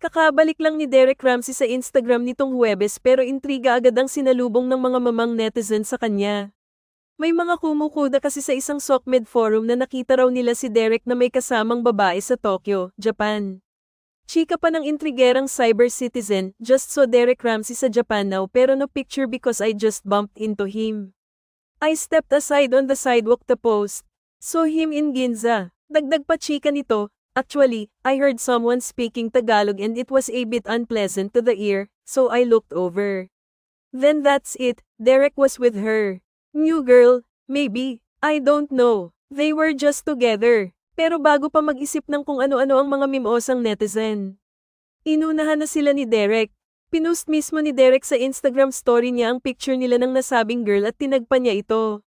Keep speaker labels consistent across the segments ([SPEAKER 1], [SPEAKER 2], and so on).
[SPEAKER 1] Kakabalik lang ni Derek Ramsey sa Instagram nitong Huwebes pero intriga agad ang sinalubong ng mga mamang netizen sa kanya. May mga kumukuda kasi sa isang SOCMED forum na nakita raw nila si Derek na may kasamang babae sa Tokyo, Japan. Chika pa ng intrigerang cyber citizen, just saw Derek Ramsey sa Japan now pero no picture because I just bumped into him. I stepped aside on the sidewalk to post. Saw him in Ginza. Dagdag pa chika nito, actually, I heard someone speaking Tagalog and it was a bit unpleasant to the ear, so I looked over. Then that's it, Derek was with her. New girl, maybe, I don't know. They were just together. Pero bago pa mag-isip ng kung ano-ano ang mga mimosang netizen. Inunahan na sila ni Derek. Pinost mismo ni Derek sa Instagram story niya ang picture nila ng nasabing girl at tinagpa niya ito.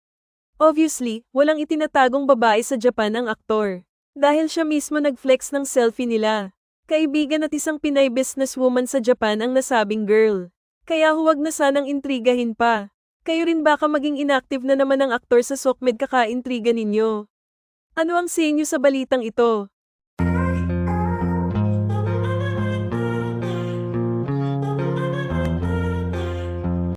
[SPEAKER 1] Obviously, walang itinatagong babae sa Japan ang aktor. Dahil siya mismo nag-flex ng selfie nila. Kaibigan at isang Pinay businesswoman sa Japan ang nasabing girl. Kaya huwag na sanang intrigahin pa. Kayo rin baka maging inactive na naman ang aktor sa SOCMED kaka-intriga ninyo. Ano ang sa inyo sa balitang ito?